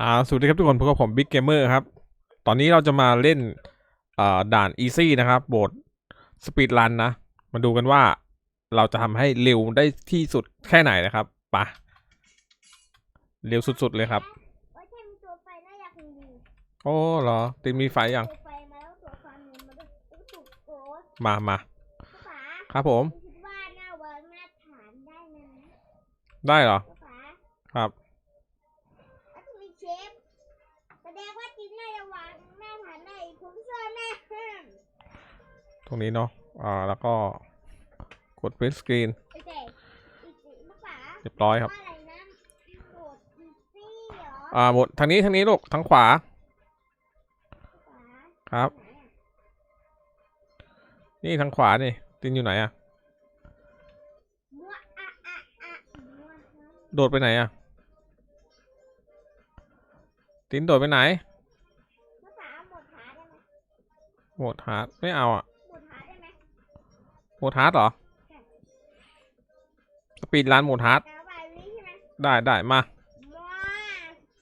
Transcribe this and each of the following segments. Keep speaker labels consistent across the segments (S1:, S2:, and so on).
S1: อ่าสวัสดีครับทุกคนพบกับผมบิ๊กเกมเมอร์ครับ ตอนนี้เราจะมาเล่นอ่าด่านอีซี่นะครับโบดสปีดรันนะ มาดูกันว่าเราจะทำให้เร็วได้ที่สุดแค่ไหนนะครับไปะเร็วสุดๆเลยครับ
S2: ว่าใช่มีตัวไฟน่าอยากมี
S1: โอ้เหรอตินมีไฟยัง
S2: ตัวไฟมาแล้วตัวฟันเงินมาด้วยแล้วก็ถูกโกรธ
S1: มามา
S2: ภาษา
S1: ครับผม
S2: คิดว่าหน้าเวิร์กหน้าฐานได้ไหมนะ
S1: ได้เหรอ
S2: ภาษา
S1: ครับ
S2: แล้วจะมีเชฟแส กินน่าจะวางหน้าฐานได้ผมเชื่อแม่ห้าม
S1: ตรงนี้เนาะอ่าแล้วก็กด print screen
S2: โอเคอีกอีกภาษา
S1: เรียบร้อยครับ
S2: ว่าอะไรนะโหดอีซี่เหรอ
S1: อ่าหมดทางนี้ทางนี้ลูกทางขวา
S2: ภาษา
S1: ครับ
S2: นี่
S1: ทางขวานี่ตินอยู่ไหนอะ
S2: มัวอะอะอะมัว
S1: โดดไปไหนอะตินโดดไปไหน
S2: ภาษาหมดหาได้ไหม
S1: โหมดฮาร์ดไม่เอาอะ
S2: หมดหาได้ไหม
S1: โหมดฮาร์ดเหรอ สปีดรันโหมดฮาร์ด
S2: กาบายนี้ใช่ไหม
S1: ได้ได้มา
S2: มัว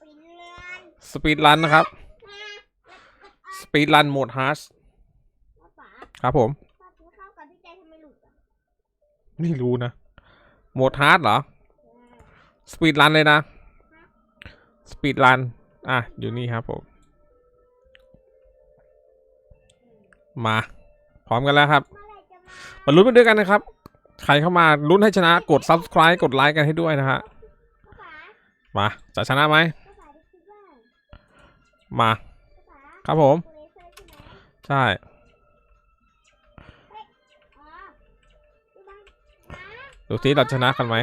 S2: ปีเรือน
S1: สปีดรันนะครับ
S2: มา
S1: สปีดรันโหมดฮาร์ด
S2: ภาษา
S1: ครับผม
S2: ภาษาเข้ากับพี่ใจทำไมหลุดอะ
S1: ไม่รู้นะ โหมดฮาร์ดเหรอ สปีดรันเลยนะ สปีดรัน อะ อยู่นี่ครับผม มาพร้อมกันแล้วครับ
S2: มา
S1: ลุ้นไปด้วยกันนะครับ ใครเข้ามาลุ้นให้ชนะกด subscribe กดไลค์กันให้ด้วยนะฮะมาจะชนะไหมมา ครับผม
S2: ใช่ดู
S1: ซิเราชนะกันไหม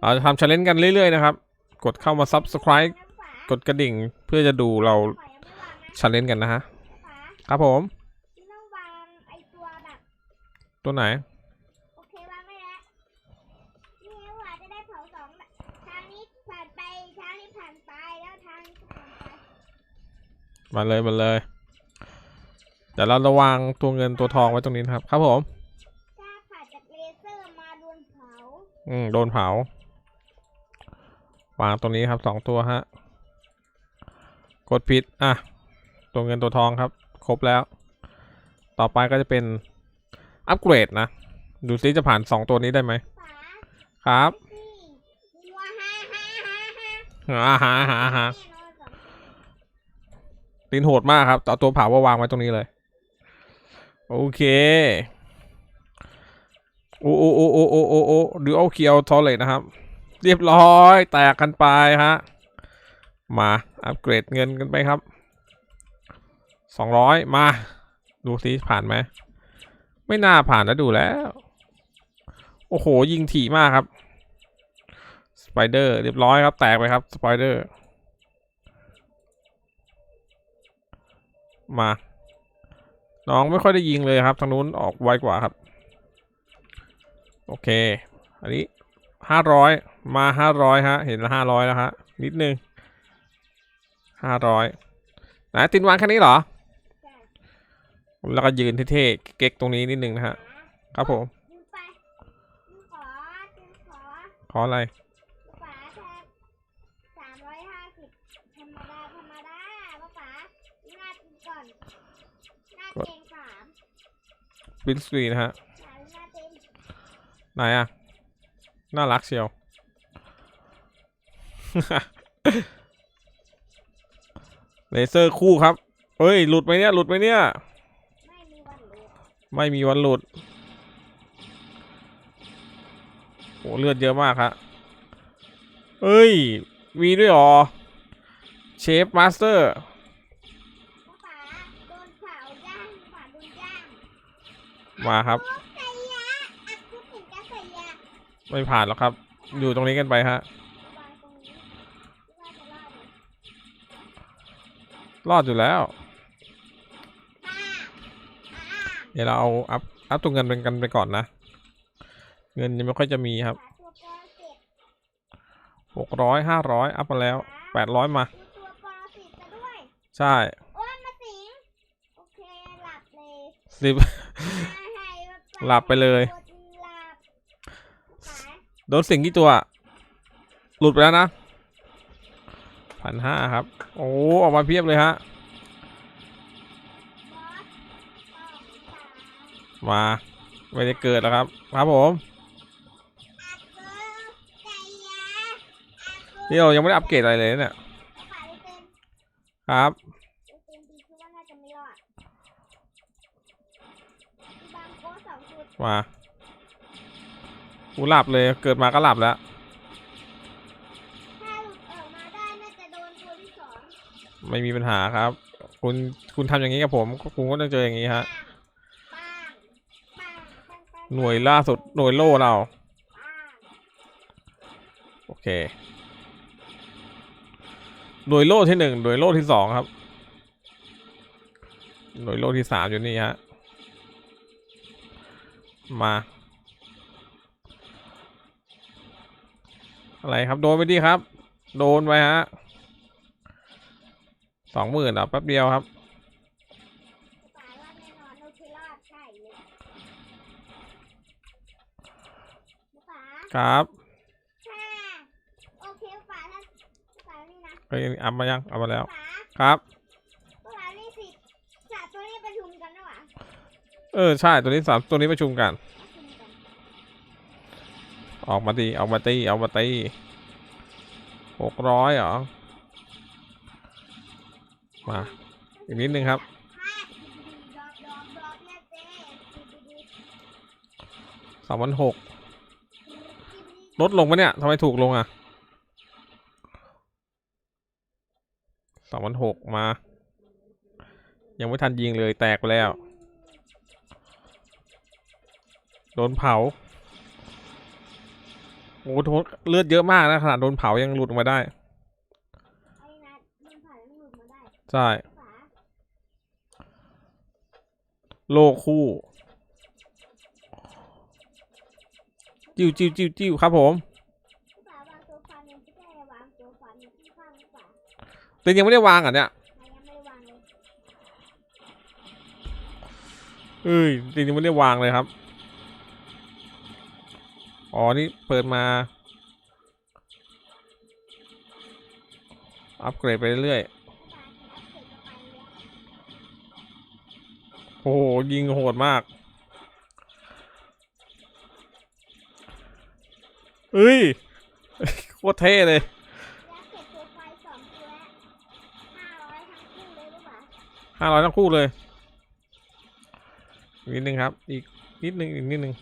S2: เรา
S1: จะทำ challenge กันเรื่อยๆนะครับ กดเข้ามา subscribe
S2: น้ก
S1: ดกระดิ่งเพื่อจะดูเรา
S2: ขอยังไม่วางนะ
S1: challenge กันนะฮะ ครับผม
S2: ที่ต้องวางไอตัวแบบ
S1: ตัวไหน
S2: โอเควางไม่แล้วนี่ว่าจะได้เผาสองแบบทางนี้ผ่านไปทางนี้ผ่านไปแล้วทางนี้ก็ผ่านไป
S1: มาเลยมาเลย เดี๋ยวเราระวางตัวเงินตัวทองไว้ตรงนี้นะครับ ครับผม
S2: ถ้าผ่านจากเลเซอร์มาโดนเผา
S1: อืมโดนเผาวางตรงนี้ครับสองตัวฮะ กดผิดอะ ตัวเงินตัวทองครับ ครบแล้ว ต่อไปก็จะเป็นอัปเกรดนะ ดูซิจะผ่านสองตัวนี้ได้ไหมครับ
S2: สี่วัวฮ่าฮ่าฮ่า
S1: หาหาหาหาตีนโหดมากครับเอาตัวเผาว่าวางไว้ตรงนี้เลย โอเค โอ้โอ้โอ้โอ้โอ้โอ้โอ้ดูเอาเคียวทอเลตนะครับ เรียบร้อย แตกกันไปฮะ มาอัปเกรดเงินกันไปครับ สองร้อยมา ดูสิผ่านไหม ไม่น่าผ่านแล้วดูแล้ว โอ้โห ยิงถี่มากครับ สไปเดอร์เรียบร้อยครับ แตกไปครับ สไปเดอร์ มา น้องไม่ค่อยได้ยิงเลยครับ ทางนู้นออกไวกว่าครับ โอเค อันนี้ห้าร้อยมาห้าร้อยฮะ เห็นละห้าร้อยแล้วฮะ นิดนึงห้าร้อยไหนตินวางแค่นี้เหรอ แล้วก็ยืนเท่ๆเก๊กๆตรงนี้นิดนึงนะฮะ ครับผม
S2: ดึงไปดึงขอดึงขอ
S1: ขออะไร
S2: ฝาแทบสามร้อยห้าสิบธรรมดาธรรมดาป้าป๋าหน้าตีก่อนหน้าเต็งสาม
S1: บินสตรีนะฮะ
S2: สามหน้าเต็ง
S1: ไหนอะน่ารักเชียวเลเซอร์คู่ครับ เฮ้ย หลุดไหมเนี่ย หลุดไหมเนี่ย
S2: ไม่มีวันหลุด
S1: ไม่มีวันหลุดโหเลือดเยอะมากครับเอ้ย มีด้วยหรอ เชฟมาสเตอร์มาครับ ไม่ผ่านหรอกครับ อยู่ตรงนี้กันไปฮะ
S2: รอด
S1: อยู่แล้ว เดี๋ยวเราเอาอัพอัพตัวเงินเป็นกันไปก่อนนะ เงินยังไม่ค่อยจะมีครับ
S2: ป้าตัวปอเสร็จ
S1: หกร้อยห้าร้อยอัพมาแล้วแปดร้อยมา
S2: ดูตัวปอสิบจะด้วย
S1: ใช่
S2: โอ้ยมาสิงโอเคหลับเลย
S1: สิบ
S2: ให้ให้ว่า
S1: หลับไปเลย
S2: กดหลับสาย
S1: โดนสิ่งที่ตัว หลุดไปแล้วนะพันห้าครับ โอ้ออกมาเพียบเลยฮะ
S2: ม
S1: มาไม่ได้เกิดแล้วครับ ครับผม
S2: อักเกอร์ไก่ยาอักเกอร์
S1: นี่เรายังไม่ได้อัปเกรดอะไรเลยเนี่ย
S2: ขายเต็ม
S1: ครับ
S2: เต็มดีคือว่าน่าจะไม่รอดบางโค้ดสองจุด
S1: มากูหลับเลยเกิดมาก็หลับแล้ว
S2: ถ้าหลุดออกมาได้น่าจะโดนตัวที่สอง
S1: ไม่มีปัญหาครับ คุณคุณทำอย่างนี้กับผม คุณก็ต้องเจออย่างนี้ฮะ
S2: ปังปังปังปัง
S1: หน่วยล่าสุดหน่วยโล่เรา โอเค หน่วยโล่ที่หนึ่งหน่วยโล่ที่สองครับ หน่วยโล่ที่สามอยู่นี่ฮะ มา อะไรครับ โดนไปดีครับ โดนไปฮะสองหมื่นอะแป๊บเดียวครับ
S2: ครั
S1: บ
S2: ถ้าโอเคป่าถ้าป่านี่นะ
S1: เฮ้ยอัพมายังอัพมาแล้ว
S2: ป่า
S1: ครับ
S2: ป่านี่สิสามตัวนี้ประชุมกันนะวะ
S1: เออใช่ตัวนี้สามตัวนี้ประชุมกัน
S2: ประชุมกัน
S1: ออกมาตีออกมาตีออกมาตีหกร้อยเหรอมาอีกนิดนึงครับ
S2: ห้าดอกดอกดอกเนี่ยเจ๊
S1: สามพันหก ลดลงปะเนี่ยทำไมถูกลงอะสองพันหกมา ยังไม่ทันยิงเลยแตกไปแล้ว โดนเผาโอ้โหเลือดเยอะมากนะขนาดโดนเผายังหลุดออกมาได้
S2: ไอ้นัดมันผ่านมันหลุดมาได้
S1: ใช่
S2: ป่า
S1: โลคู่ จิ้วจิ้วจิ้วจิ้วครับผม
S2: ตัวฟันยังไม่ได้วางตัวฟันอยู่ที่ข้างป่า
S1: แต่ยังไม่ได้วางอะเนี่ย
S2: ยังไม่ได้วางเลย
S1: เอ้ยจริงๆไม่ได้วางเลยครับ อ๋อ นี่เปิดมา อัปเกรดไปเรื่อยโอ้โห ยิงโหดมาก เอ้ยโคตรเท่เลย
S2: แล้วเก็บตัวไฟสองตัวห้าร้อยทั้งคู่เลยรู้ป่ะ
S1: ห้าร้อยทั้งคู่เลยอีกนิดนึงครับ อีกนิดนึงอีกนิดนึง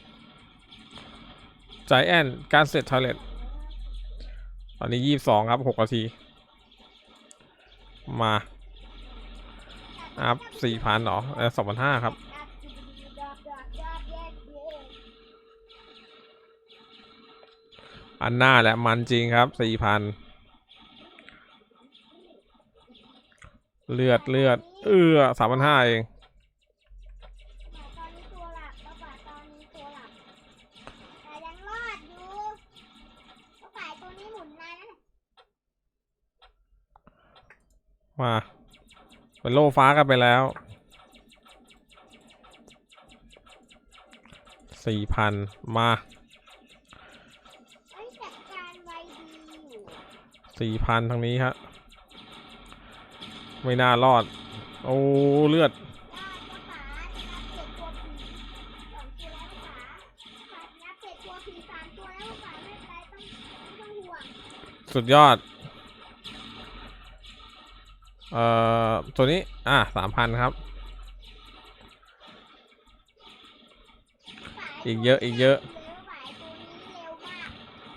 S1: ใจแอนการเสร็จทอยเลตตอนนี้ยี่สิบสองครับหกนาที มาอัพสี่พันหรอเออสองพันห้าครับ
S2: อั
S1: นหน้าแหละมันจริงครับสี่พันเลือดเลือด เออสามพันห้าเอ
S2: งมานนะ
S1: มาเป็นโล่ฟ้ากันไปแล้วสี่พันมา สี่พันทางนี้ฮะ ไม่น่ารอด โอ้เลือด
S2: สุด
S1: ยอด เอ่อ ตัวนี้ อะสามพันครับ อีกเยอะ อีกเยอะ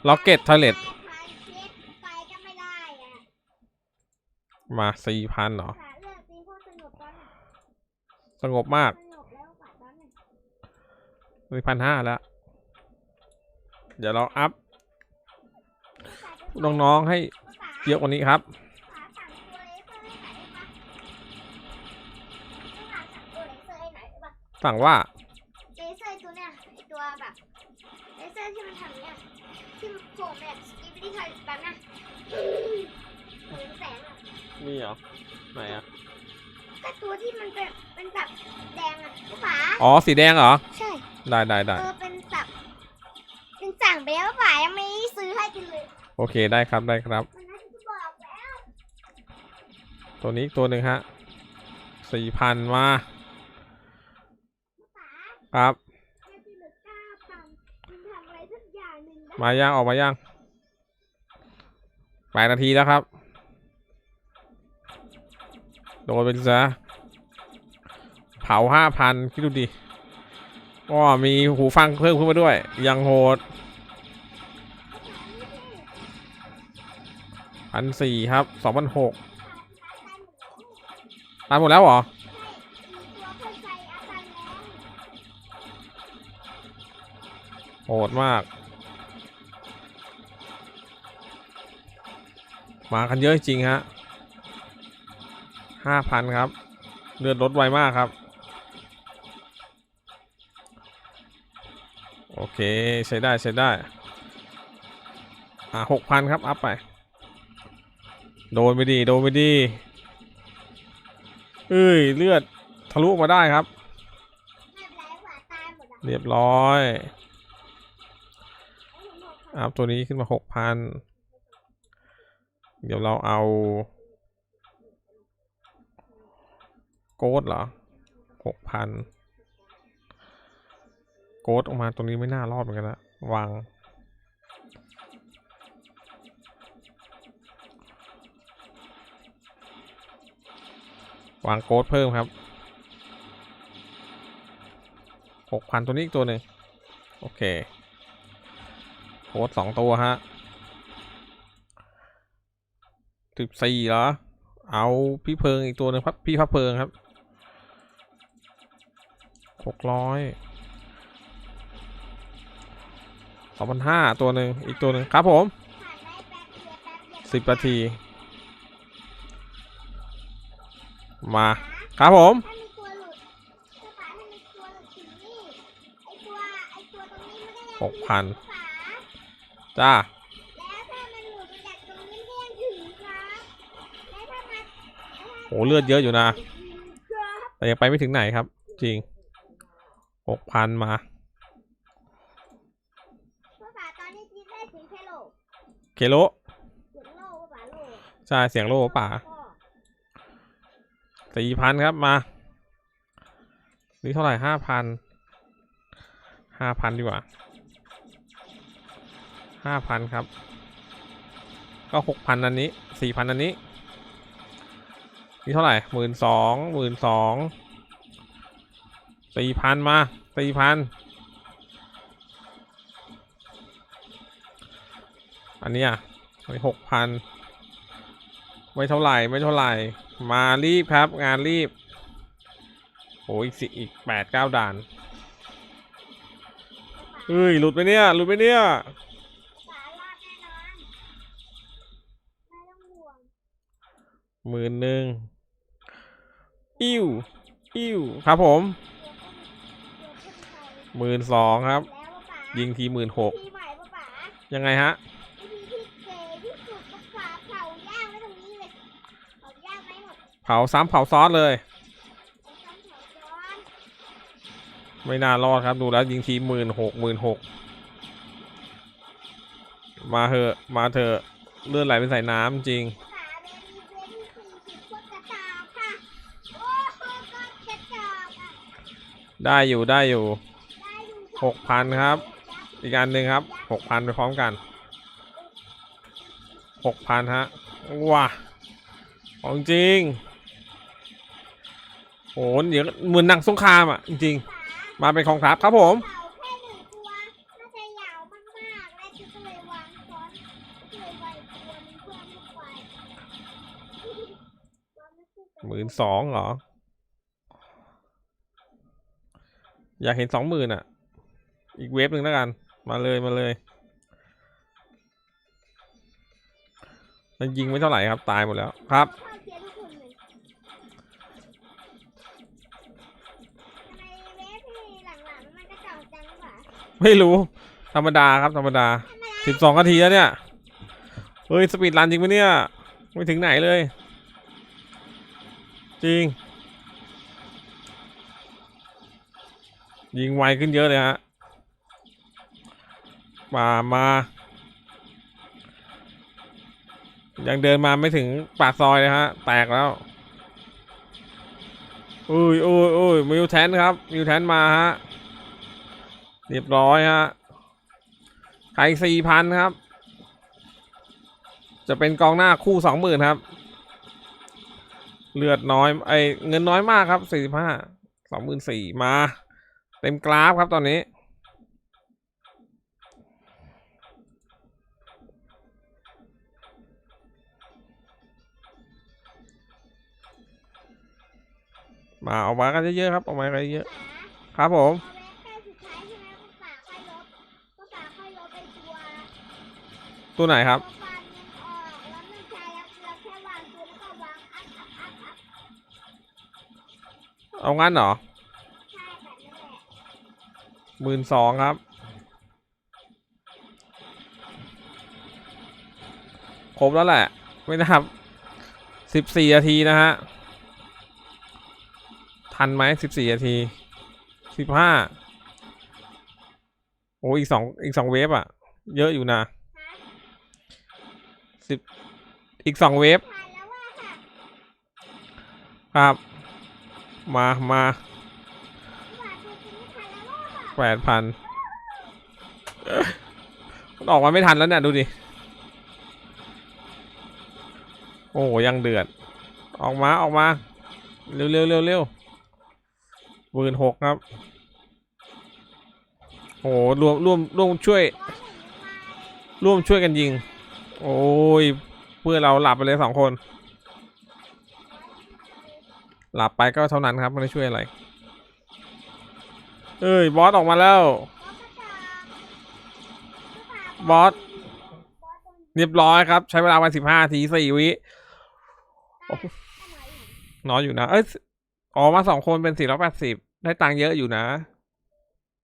S1: ล็อกเก็ตทอยเล็
S2: ไปก็ไม่ได้อะ
S1: มาสี่พันเหรอ
S2: หาเรื่องตีพวกสนุกตอนน่ะ
S1: สงบมาก
S2: สนุกแล้วป่ะตอนน่ะ
S1: มีพันห้าแล้ว เดี๋ยวเราอัพ น้องๆให้เยอะกว่านี้ครับ
S2: หาสั่งตัวเลเซอร์ให้หน่อยได้ปะหาสั่งตัวเลเซอร์ให้หน่อยได้ปะ
S1: สั่งว่า
S2: เลเซอร์ตัวเนี้ยไอตัวแบบเลเซอร์ที่มันทำเนี้ยที่มันโผล่มาแบบสกิปปี้ทอยแบบน่ะเหมือนแสงอะ
S1: มีเหรอ ไหนอะ
S2: ก็ตัวที่มันเป็นเป็นแบบแดงอะลูกฝา
S1: อ๋อ สีแดงเหรอ
S2: ใช่
S1: ได้ได้ได้
S2: เออเป็นแบบเป็นสั่งไปแล้วป่ายังไม่ซื้อให้กินเลย
S1: โอเคได้ครับได้ครับ
S2: มันน่าจะบอกแล้ว
S1: ตัวนี้อีกตัวหนึ่งฮะสี่พันมา
S2: ป๋า
S1: ครับ
S2: แค่ที่เหลือเก้าพันคุณทำอะไรสักอย่างหนึ่งได้
S1: มาย่างออกมาย่างแปดนาทีแล้วครับ โดนไปซะเผาห้าพันคิดดูดิก็มีหูฟังเพิ่มขึ้นมาด้วย ยังโหดพันสี่ครับสองพันหกตายหมดแล้วเหรอโหดมาก มากันเยอะจริงฮะ ห้าพันครับ เลือดลดไวมากครับ โอเค ใช้ได้ใช้ได้ อ่าหกพันครับ อัพไป โดนไปดี โดนไปดีเอ้ย เลือดทะลุมาได้ครับ
S2: เรีย
S1: บร้อย
S2: อั
S1: พตัวนี้ขึ้นมาหกพันเดี๋ยวเราเอา โกดเหรอหกพันโกดออกมาตรงนี้ไม่น่ารอดเหมือนกันละวางวางโกดเพิ่มครับหกพันตัวนี้อีกตัวหนึ่งโอเค โค้ดสองตัวฮะสิบสี่เหรอ เอาพี่เพิงอีกตัวหนึ่งครับ พี่พับเพลิงครับ หกร้อยสองพันห้าตัวหนึ่งอีกตัวหนึ่งครับผม
S2: ผ่านได้แป๊บเดียวแป๊บเดียว
S1: สิบนาที มา ครับผม
S2: ถ้ามีตัวหลุดถ้าป๋าถ้ามีตัวหลุดถึงนี่ไอตัวไอตัวตรงนี้มันก็ยัง
S1: หกพัน
S2: ถึงป๋า
S1: จ้า
S2: แล้วถ้ามันหลุดมาจากตรงนี้มันก็ยังถึงครับแล้วถ้ามัน
S1: โหเลือดเยอะอยู่นะ
S2: ครับ
S1: แต่ยังไปไม่ถึงไหนครับ จริง หกพันมา
S2: เพราะป๋าตอนนี้กินได้ถึงแค่โล
S1: เคโล
S2: ถึงโลก็ป๋าโล
S1: ใช่เสียงโลป่า
S2: ก็
S1: สี่พันครับมานี่เท่าไหร่ห้าพันห้าพันดีกว่าห้าพันครับ ก็หกพันอันนี้สี่พันอันนี้นี่เท่าไหร่หมื่นสองหมื่นสอง สี่พันมาสี่พันอันนี้อะไม่หกพันไม่เท่าไหร่ไม่เท่าไหร่ มารีบครับงานรีบโอ้ยอีกสิอีกแปดเก้าด่านเฮ้ยหลุดไปเนี่ยหลุดไปเนี่ย
S2: ป๋ารอดแน่นอนไม่ต้องห่วง
S1: หมื่นหนึ่งอิ้วอิ้วครับผม หมื่นสองครับ
S2: แล้วว่าป๋า
S1: ยิงทีหมื่นหก
S2: ทีใหม่ป่ะป๋า
S1: ยังไงฮะ
S2: วิธีที่เก๋ที่สุดป่ะป๋าเผาย่างไว้ตรงนี้เลยเผาย่างไว้หมด
S1: เผาซ้ำเผาซ้อนเลย
S2: เอาซ้ำเผาซ้อน
S1: ไม่น่ารอดครับดูแล้วยิงทีหมื่นหกหมื่นหกมาเถอะมาเถอะเลื่อนไหลเป็นสายน้ำจริง
S2: ป๋าเบบี้เบบี้สี่สิบพวกกระจอกค่ะโอ้โหก็กระจอกอะ
S1: ได้อยู่ได้อยู่
S2: ได้อยู่
S1: หกพันครับ อีกอันหนึ่งครับหกพันไปพร้อมกันหกพันฮะว้าของจริงโหเดี๋ยวเหมือนหนังสงครามอะ จริงๆ มาเป็นของครับครับผม
S2: หมื่น
S1: สองเหรอ อยากเห็นสองหมื่นอะ อีกเวฟหนึ่งแล้วกัน มาเลยมาเลย มันยิงไม่เท่าไหร่ครับ ตายหมดแล้วครับ
S2: เข้าเทียร์ทุกคนเลยทำไมเวฟที่หลังๆมันกระจอกจังวะ
S1: ไม่รู้ ธรรมดาครับธรรมดา
S2: ทำไม
S1: สิบสองนาทีแล้วเนี่ย เฮ้ย สปีดรันจริงปะเนี่ย ไม่ถึงไหนเลย จริง ยิงไวขึ้นเยอะเลยฮะ มามา ยังเดินมาไม่ถึงปากซอยเลยฮะ แตกแล้วอุ้ยอุ้ยอุ้ยมิวแทนครับมิวแทนมาฮะเรียบร้อยฮะใครสี่พันครับ จะเป็นกองหน้าคู่สองหมื่นครับ เลือดน้อยไอเงินน้อยมากครับสี่สิบห้าสองหมื่นสี่มา เต็มกราฟครับตอนนี้ มาออกมากันเยอะๆครับออกมากันเยอะครับผม
S2: ตัว
S1: ไหนครับ
S2: เอา
S1: งั้นเหรอ
S2: ห
S1: มื่นสองครับ ครบแล้วแหละ ไม่นะครับสิบสี่นาทีนะฮะ ทันไหมสิบสี่นาทีสิบห้าโอ้อีกสองอีกสองเวฟอะเยอะอยู่นะสิบอีกสองเวฟ
S2: ค
S1: รับ มามา
S2: แป
S1: ดพันมันออกมาไม่ทันแล้วเนี่ย ดูดิ โอ้ยังเดือด ออกมาออกมา เร็วเร็วเร็วเร็ว หมื่นหกครับ โอ้โหรวมรวมรวมช่วย ร่วมช่วยกันยิง โอ้ย เพื่อเราหลับไปเลยสองคน หลับไปก็เท่านั้นครับไม่ได้ช่วยอะไร เอ้ย บอสออกมาแล้ว
S2: บอส
S1: เรียบร้อยครับ ใช้เวลาวันสิบห้าทีสี่วิ
S2: น้อยู่
S1: น้อยอยู่นะ เอ้ยออกมาสองคนเป็นสี่ร้อยแปดสิบ ได้ตังค์เยอะอยู่นะ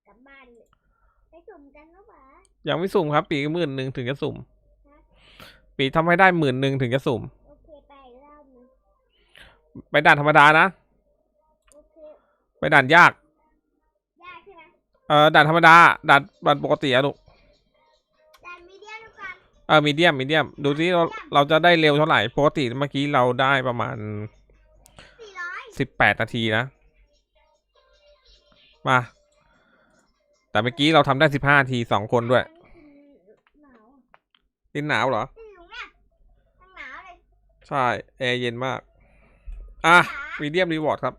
S2: กลับบ้านเลยไปสุ่มกันแล้วป๋า
S1: ยังไม่สุ่มครับ ปีหมื่นหนึ่งถึงจะสุ่ม ปีทำให้ได้หมื่นหนึ่งถึงจะสุ่ม
S2: โอเคไปอีกรอบหนึง
S1: ไปด่านธรรมดานะ
S2: โอเค
S1: ไปด่านยาก
S2: ยากใช่ไหม
S1: เออด่านธรรมดา ด่านด่านปกติอะลูก
S2: แต่มีเดียมก่อน
S1: เออมีเดียมมีเดียม ดูที่เราเราจะได้เร็วเท่าไหร่ ปกติเมื่อกี้เราได้ประมาณ
S2: สี่ร้อย
S1: สิบแปดนาทีนะ มา แต่เมื่อกี้เราทำได้สิบห้านาทีสองคนด้วย
S2: หนาว
S1: ดินหนาวเหรอ
S2: ที่อยู่เนี่ยยังหนาวเลย
S1: ใช่ แอร์เย็นมาก อะ
S2: ป๋า
S1: มีเดียมรีวอร์ดครับ